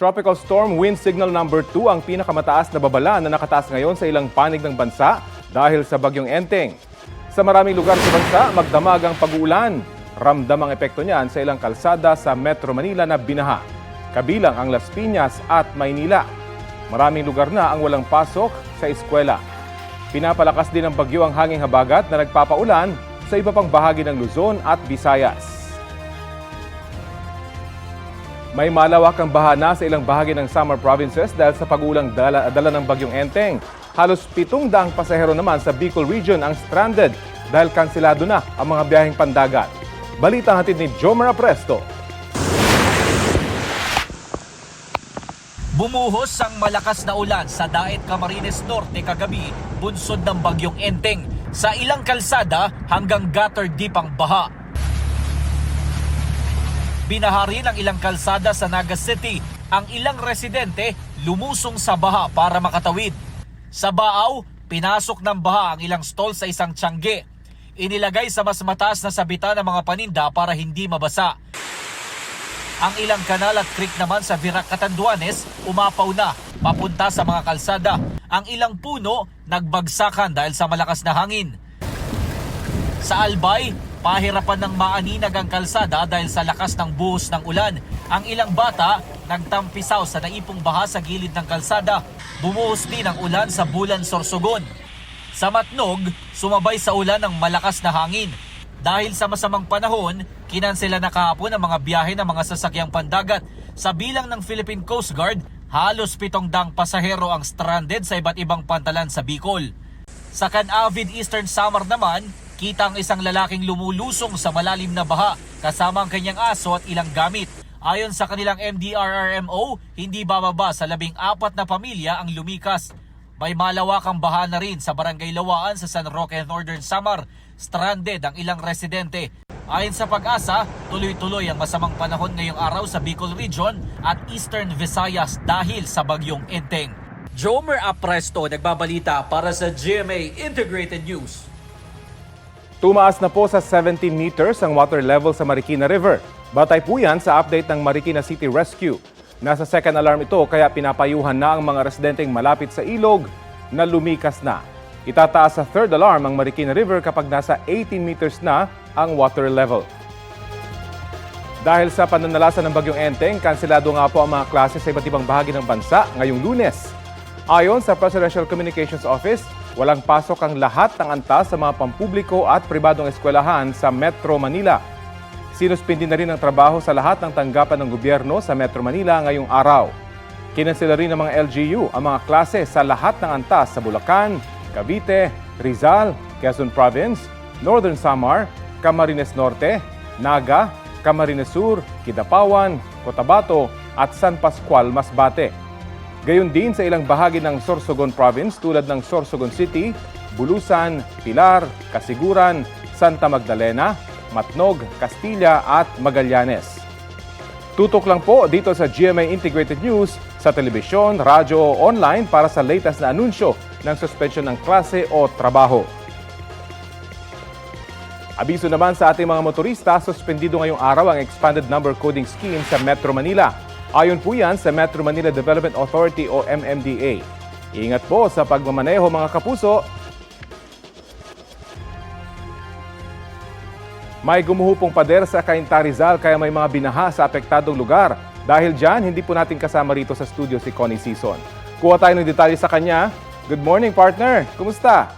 Tropical Storm Wind Signal Number 2 ang pinakamataas na babala na nakataas ngayon sa ilang panig ng bansa dahil sa bagyong Enteng. Sa maraming lugar sa bansa, magdamag ang pag-uulan. Ramdam ang epekto niyan sa ilang kalsada sa Metro Manila na binaha. Kabilang ang Las Piñas at Maynila. Maraming lugar na ang walang pasok sa eskwela. Pinapalakas din ng bagyo ang hanging habagat na nagpapaulan sa iba pang bahagi ng Luzon at Visayas. May malawak ang bahana sa ilang bahagi ng summer provinces dahil sa pag-ulang dala, dala ng bagyong Enteng. Halos pitong daang pasahero naman sa Bicol region ang stranded dahil kansilado na ang mga biyaheng pandagat. Balita hatid ni Jomer Presto. Bumuhos ang malakas na ulan sa Daet Camarines Norte kagabi, bunsod ng bagyong Enteng. Sa ilang kalsada hanggang gutter deep ang baha. Binaha rin ang ilang kalsada sa Naga City. Ang ilang residente lumusong sa baha para makatawid. Sa Baaw, pinasok ng baha ang ilang stall sa isang tiyangge. Inilagay sa mas mataas na sabitan ng mga paninda para hindi mabasa. Ang ilang kanal at creek naman sa Virac Catanduanes umapaw na papunta sa mga kalsada. Ang ilang puno nagbagsakan dahil sa malakas na hangin. Sa Albay, pahirapan ng maaninag ang kalsada dahil sa lakas ng buhos ng ulan. Ang ilang bata nagtampisaw sa naipong baha sa gilid ng kalsada. Bumuhos din ang ulan sa Bulan Sorsogon. Sa Matnog, sumabay sa ulan ng malakas na hangin. Dahil sa masamang panahon, kinansela na kahapon ang mga biyahe ng mga sasakyang pandagat. Sa bilang ng Philippine Coast Guard, halos pitong dang pasahero ang stranded sa iba't ibang pantalan sa Bicol. Sa Canavid Eastern Samar naman, kita ang isang lalaking lumulusong sa malalim na baha kasama ang kanyang aso at ilang gamit. Ayon sa kanilang MDRRMO, hindi bababa sa labing apat na pamilya ang lumikas. May malawakang baha na rin sa Barangay Lawaan sa San Roque Northern Samar. Stranded ang ilang residente. Ayon sa pag-asa, tuloy-tuloy ang masamang panahon ngayong araw sa Bicol Region at Eastern Visayas dahil sa bagyong Enteng. Jomer Apresto nagbabalita para sa GMA Integrated News. Tumaas na po sa 17 meters ang water level sa Marikina River. Batay po yan sa update ng Marikina City Rescue. Nasa second alarm ito kaya pinapayuhan na ang mga residenteng malapit sa ilog na lumikas na. Itataas sa third alarm ang Marikina River kapag nasa 18 meters na ang water level. Dahil sa pananalasan ng Bagyong Enteng, kanselado nga po ang mga klase sa iba't ibang bahagi ng bansa ngayong lunes. Ayon sa Presidential Communications Office, walang pasok ang lahat ng antas sa mga pampubliko at pribadong eskwelahan sa Metro Manila. Sinuspindi na rin ang trabaho sa lahat ng tanggapan ng gobyerno sa Metro Manila ngayong araw. Kinansela rin ng mga LGU ang mga klase sa lahat ng antas sa Bulacan, Cavite, Rizal, Quezon Province, Northern Samar, Camarines Norte, Naga, Camarines Sur, Kidapawan, Cotabato at San Pascual, Masbate. Gayon din sa ilang bahagi ng Sorsogon Province tulad ng Sorsogon City, Bulusan, Pilar, Kasiguran, Santa Magdalena, Matnog, Castilla at Magallanes. Tutok lang po dito sa GMA Integrated News sa telebisyon, radyo o online para sa latest na anunsyo ng suspensyon ng klase o trabaho. Abiso naman sa ating mga motorista, suspendido ngayong araw ang Expanded Number Coding Scheme sa Metro Manila. Ayon po yan sa Metro Manila Development Authority o MMDA. Ingat po sa pagmamaneho mga kapuso. May gumuhupong pader sa Cainta Rizal kaya may mga binaha sa apektadong lugar. Dahil dyan, hindi po natin kasama rito sa studio si Connie Season. Kuha tayo ng detalye sa kanya. Good morning, partner. Kumusta?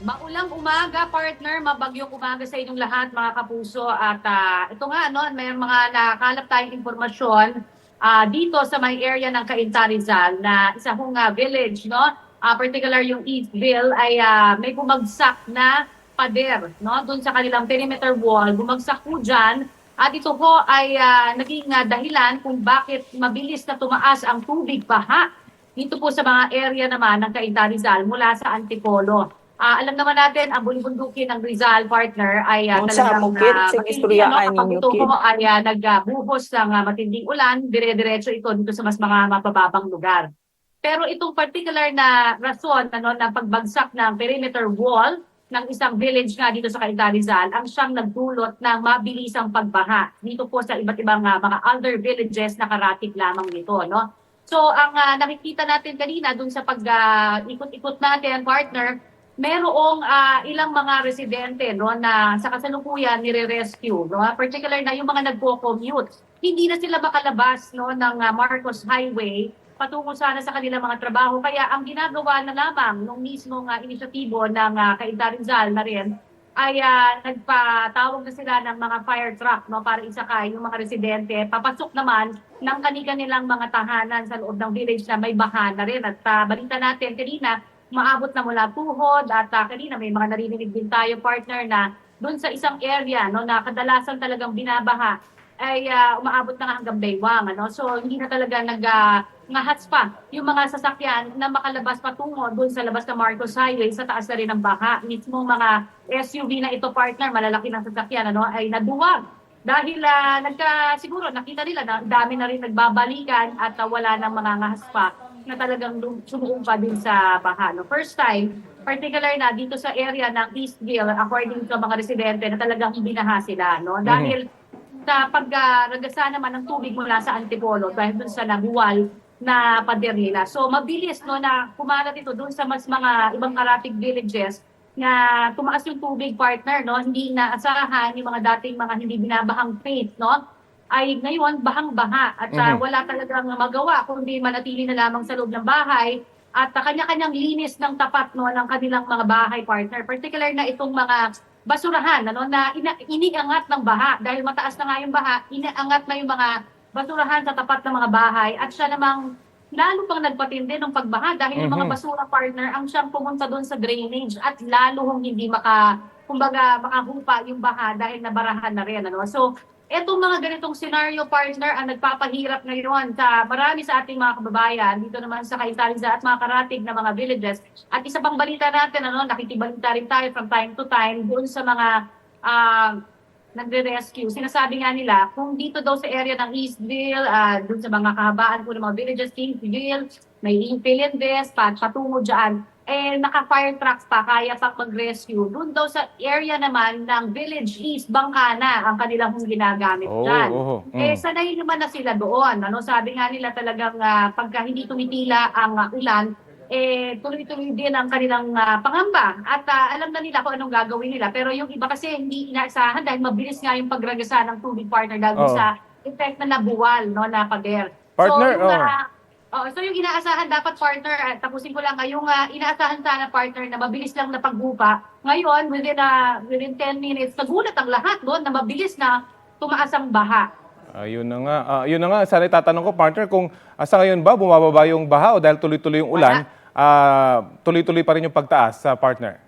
Maulang umaga, partner. Mabagyong umaga sa inyong lahat, mga kapuso. At ah, ito nga, no, may mga nakakalap tayong impormasyon ah, dito sa may area ng Cainta Rizal na isa hong ah, village, no? Ah, particular yung Eastville ay ah, may bumagsak na pader, no? Doon sa kanilang perimeter wall. Bumagsak po dyan. At ito po ay ah, naging ah, dahilan kung bakit mabilis na tumaas ang tubig baha dito po sa mga area naman ng Cainta Rizal mula sa Antipolo. Ah, alam naman natin, ang bulibundukin ng Rizal partner ay uh, mukit, sa istoryaan ninyo, kapag ito po ay uh, nagbuhos ng ah, matinding ulan, dire-diretso ito dito sa mas mga mapababang lugar. Pero itong particular na rason ano, ng pagbagsak ng perimeter wall ng isang village nga dito sa Cainta Rizal ang siyang nagdulot ng mabilisang pagbaha dito po sa iba't ibang ah, mga other villages na karatig lamang nito no? So ang ah, nakikita natin kanina dun sa pag ah, ikot-ikot natin partner merong ah, ilang mga residente no na sa kasalukuyan nire-rescue no particular na yung mga nagko-commute hindi na sila makalabas no ng ah, Marcos Highway patungo sana sa kanilang mga trabaho. Kaya ang ginagawa na lamang nung mismong uh, inisyatibo ng uh, Cainta Rizal na rin ay ah, nagpatawag na sila ng mga fire truck no, para isakay yung mga residente. Papasok naman ng kanilang mga tahanan sa loob ng village na may baha na rin. At ah, balita natin kanina, maabot na mula tuhod at ah, kanina may mga narinig din tayo partner na doon sa isang area no, na kadalasan talagang binabaha ay ah, umaabot na nga hanggang baywang. Ano? So hindi na talaga nag ngahats pa yung mga sasakyan na makalabas patungo doon sa labas ng Marcos Highway sa taas na rin ng baha. Mismo mga SUV na ito partner, malalaki ng sasakyan ano, ay naduwag. Dahil ah, nagka, siguro nakita nila na dami na rin nagbabalikan at ah, wala ng mga ngahas pa na talagang sumuumpa din sa baha. No? First time, particular na dito sa area ng Eastville, according sa mga residente, na talagang binaha sila. No? Dahil sa pagragasa naman ng tubig mula sa Antipolo dahil dun sa nabuwal na pader nila. So mabilis no na kumalat ito dun sa mas mga ibang karatig villages na tumaas yung tubig partner no hindi inaasahan yung mga dating mga hindi binabahang faith no ay ngayon bahang-baha at uh, Mhm. wala talagang magawa kundi manatili na lamang sa loob ng bahay at uh, kanya-kanyang linis ng tapat no ng kanilang mga bahay partner particular na itong mga basurahan ano na ina, iniangat ng baha dahil mataas na nga yung baha inaangat na yung mga basurahan sa tapat ng mga bahay at siya namang lalo pang nagpatindi ng pagbaha dahil yung mga Mhm. basura partner ang siyang pumunta doon sa drainage at lalo hong hindi maka kumbaga makahupa yung baha dahil nabarahan na rin ano so etong mga ganitong scenario partner ang nagpapahirap ngayon sa marami sa ating mga kababayan dito naman sa Cainta at mga karatig na mga villages at isa pang balita natin ano nakikibalita rin tayo from time to time doon sa mga ah, nagre-rescue. Sinasabi nga nila, kung dito daw sa area ng Eastville, ah, doon sa mga kahabaan po ng mga villages, Kingsville, may Infilindes, pat patungo dyan, eh, naka-fire trucks pa, kaya pa mag-rescue. Doon daw sa area naman ng Village East, Bangkana, ang kanilang ginagamit Oo, dyan. oo. Eh, Mm. sanay naman na sila doon. Ano, sabi nga nila talagang ah, pagka hindi tumitila ang ah, ulan, eh, tuloy-tuloy din ang kanilang ah, pangamba. At ah, alam na nila kung anong gagawin nila. Pero yung iba kasi hindi inaasahan dahil mabilis nga yung pagragasa ng tubig partner dahil Oo. sa effect na nabuwal, no, na pader. Partner, so, yung, oo. ah, oh, so yung inaasahan dapat partner, ah, tapusin ko lang, ah, yung ah, inaasahan sana partner na mabilis lang na pagbupa. Ngayon, within, ah, within 10 minutes, nagulat ang lahat doon na mabilis na tumaas ang baha. Ayun na nga. Ah, yun na nga, sana itatanong ko, partner, kung ah, sa ngayon ba bumababa yung baha o dahil tuloy-tuloy yung ulan, ah, tuloy-tuloy pa rin yung pagtaas sa partner?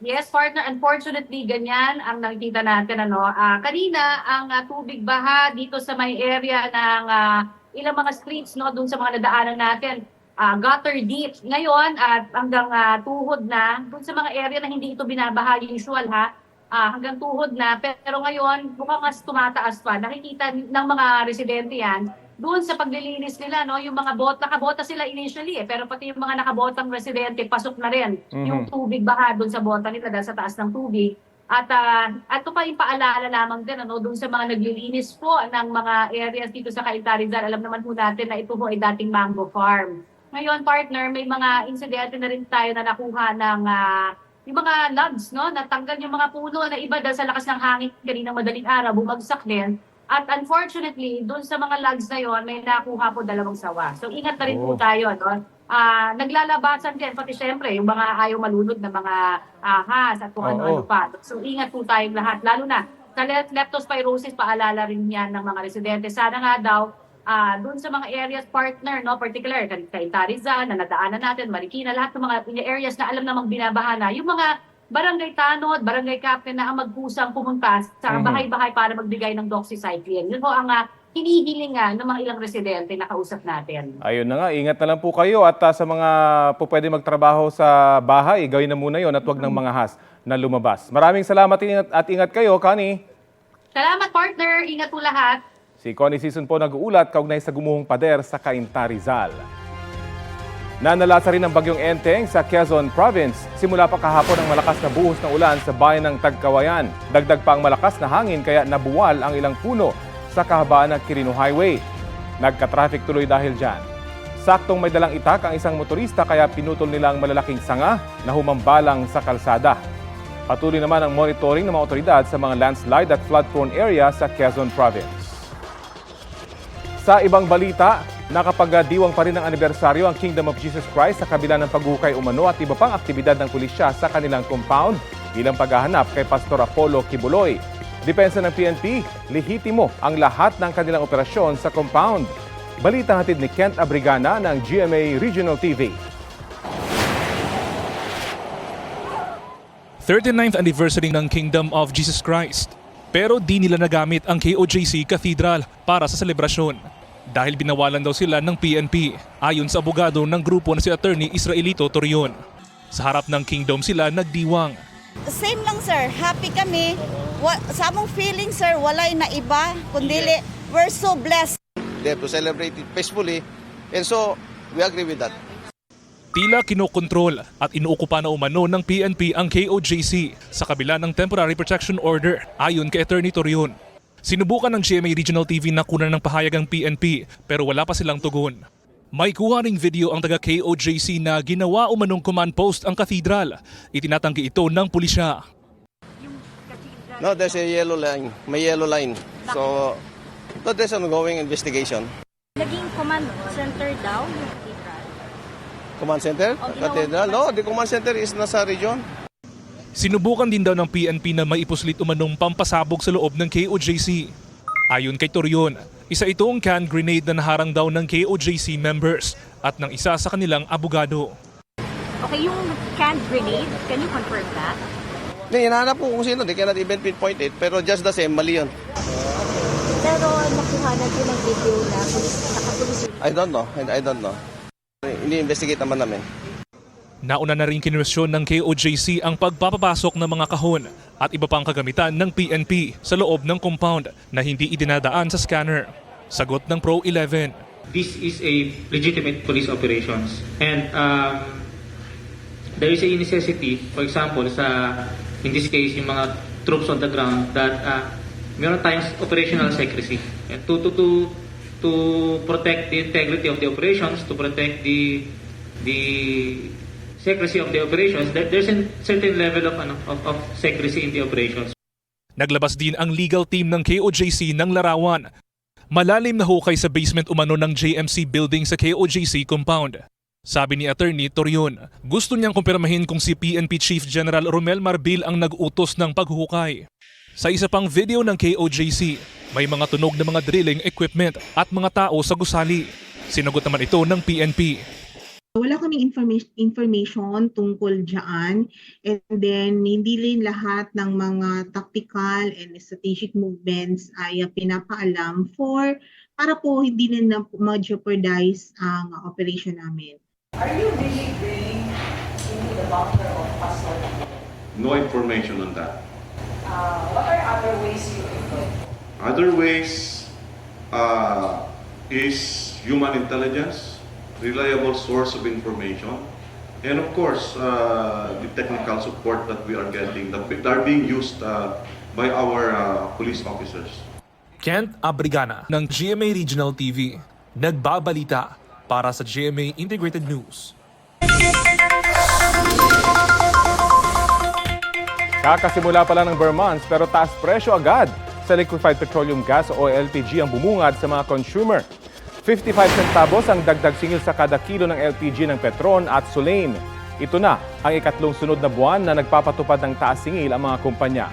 Yes, partner. Unfortunately, ganyan ang nakikita natin. Ano. Ah, kanina, ang ah, tubig baha dito sa may area ng ah, ilang mga streets no, dun sa mga nadaanan natin, ah, gutter deep. Ngayon, at hanggang ah, tuhod na, dun sa mga area na hindi ito binabaha usual ha, ah, hanggang tuhod na. Pero ngayon, mukhang mas tumataas pa. Nakikita ng mga residente yan, doon sa paglilinis nila, no, yung mga bot, nakabota sila initially eh, pero pati yung mga nakabotang residente, pasok na rin Mhm. yung tubig baha doon sa bota nila dahil sa taas ng tubig. At ah, at ito pa yung paalala lamang din ano, doon sa mga naglilinis po ng mga areas dito sa Cainta Rizal. Alam naman po natin na ito po ay dating mango farm. Ngayon, partner, may mga insidente na rin tayo na nakuha ng ah, yung mga logs, no? Natanggal yung mga puno na iba dahil sa lakas ng hangin kaninang madaling araw, bumagsak din. At unfortunately, doon sa mga logs na yon, may nakuha po dalawang sawa. So ingat na rin po Oh. tayo, no? Ah, naglalabasan din pati syempre yung mga ayaw malunod na mga ahas at kung ano-ano pa. So ingat po tayong lahat lalo na sa le- leptospirosis paalala rin yan ng mga residente. Sana nga daw ah doon sa mga areas partner no particular kay Cainta Rizal na nadaanan natin Marikina lahat ng mga areas na alam namang binabaha na yung mga barangay tanod, barangay captain na ang magkusang pumunta sa Mhm. bahay-bahay para magbigay ng doxycycline. Yun po ang ah, hinihilingan ng mga ilang residente na kausap natin. Ayun na nga, ingat na lang po kayo at ah, sa mga po pwede magtrabaho sa bahay, gawin na muna yon at wag ng mga has na lumabas. Maraming salamat ingat, at ingat kayo, Connie. Salamat partner, ingat po lahat. Si Connie Season po nag-uulat kaugnay sa gumuhong pader sa Cainta Rizal. Nanalasa rin ang bagyong Enteng sa Quezon Province. Simula pa kahapon ang malakas na buhos ng ulan sa bayan ng Tagkawayan. Dagdag pa ang malakas na hangin kaya nabuwal ang ilang puno sa kahabaan ng Quirino Highway. Nagka-traffic tuloy dahil dyan. Saktong may dalang itak ang isang motorista kaya pinutol nila ang malalaking sanga na humambalang sa kalsada. Patuloy naman ang monitoring ng mga otoridad sa mga landslide at flood-prone area sa Quezon Province. Sa ibang balita, nakapagdiwang pa rin ang anibersaryo ang Kingdom of Jesus Christ sa kabila ng paghukay umano at iba pang aktibidad ng pulisya sa kanilang compound bilang paghahanap kay Pastor Apollo Kibuloy. Depensa ng PNP, lehitimo ang lahat ng kanilang operasyon sa compound. Balita hatid ni Kent Abrigana ng GMA Regional TV. 39th anniversary ng Kingdom of Jesus Christ. Pero di nila nagamit ang KOJC Cathedral para sa selebrasyon dahil binawalan daw sila ng PNP ayon sa abogado ng grupo na si Attorney Israelito Torion. Sa harap ng Kingdom sila nagdiwang. Same lang sir, happy kami. Wa, sa among feeling sir, walay na iba, kundili we're so blessed. They have to celebrate it peacefully. And so, we agree with that. Tila kinokontrol at inuukupa na umano ng PNP ang KOJC sa kabila ng Temporary Protection Order ayon kay Attorney Torion. Sinubukan ng GMA Regional TV na kunan ng pahayag ang PNP pero wala pa silang tugon. May kuha ring video ang taga KOJC na ginawa umanong command post ang cathedral. Itinatanggi ito ng pulisya. No, there's a yellow line. May yellow line. So, so there's ongoing investigation. Naging command center daw yung cathedral. Command center? Oh, Cathedral? No, the command center is nasa region. Sinubukan din daw ng PNP na maipuslit umanong pampasabog sa loob ng KOJC. Ayon kay Torion, isa itong can grenade na naharang daw ng KOJC members at ng isa sa kanilang abogado. Okay, yung canned grenade, can you confirm that? Hindi, hinahanap ko kung sino. They cannot even pinpoint it. Pero just the same, mali yun. Pero nakuha na din ng video na nakapulis I don't know. I, I don't know. Ini-investigate naman namin. Nauna na rin kinwestiyon ng KOJC ang pagpapapasok ng mga kahon at iba pang kagamitan ng PNP sa loob ng compound na hindi idinadaan sa scanner. Sagot ng Pro 11. this is a legitimate police operations and um, there is a necessity for example sa in this case yung mga troops on the ground that uh, meron tayong operational secrecy and to to to to protect the integrity of the operations to protect the the secrecy of the operations there, there's a certain level of ano of, of secrecy in the operations Naglabas din ang legal team ng KOJC ng larawan. Malalim na hukay sa basement umano ng JMC building sa KOJC compound. Sabi ni Attorney Torion, gusto niyang kumpirmahin kung si PNP Chief General Romel Marbil ang nag-utos ng paghukay. Sa isa pang video ng KOJC, may mga tunog na mga drilling equipment at mga tao sa gusali. Sinagot naman ito ng PNP. Kaming information, information tungkol dyan. And then, hindi rin lahat ng mga tactical and strategic movements ay uh, pinapaalam for para po hindi na na ma-jeopardize ang uh, operation namin. No information on that. what are other ways you Other ways uh, is human intelligence, reliable source of information, and of course, uh, the technical support that we are getting that are being used uh, by our uh, police officers. Kent Abrigana ng GMA Regional TV. Nagbabalita para sa GMA Integrated News. Kakasimula pa lang ng bare months pero taas presyo agad sa liquefied petroleum gas o LPG ang bumungad sa mga consumer. 55 centavos ang dagdag singil sa kada kilo ng LPG ng Petron at Solane. Ito na ang ikatlong sunod na buwan na nagpapatupad ng taas singil ang mga kumpanya.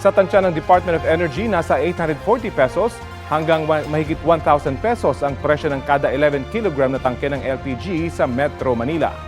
Sa tansya ng Department of Energy, nasa 840 pesos hanggang mahigit 1,000 pesos ang presyo ng kada 11 kilogram na tangke ng LPG sa Metro Manila.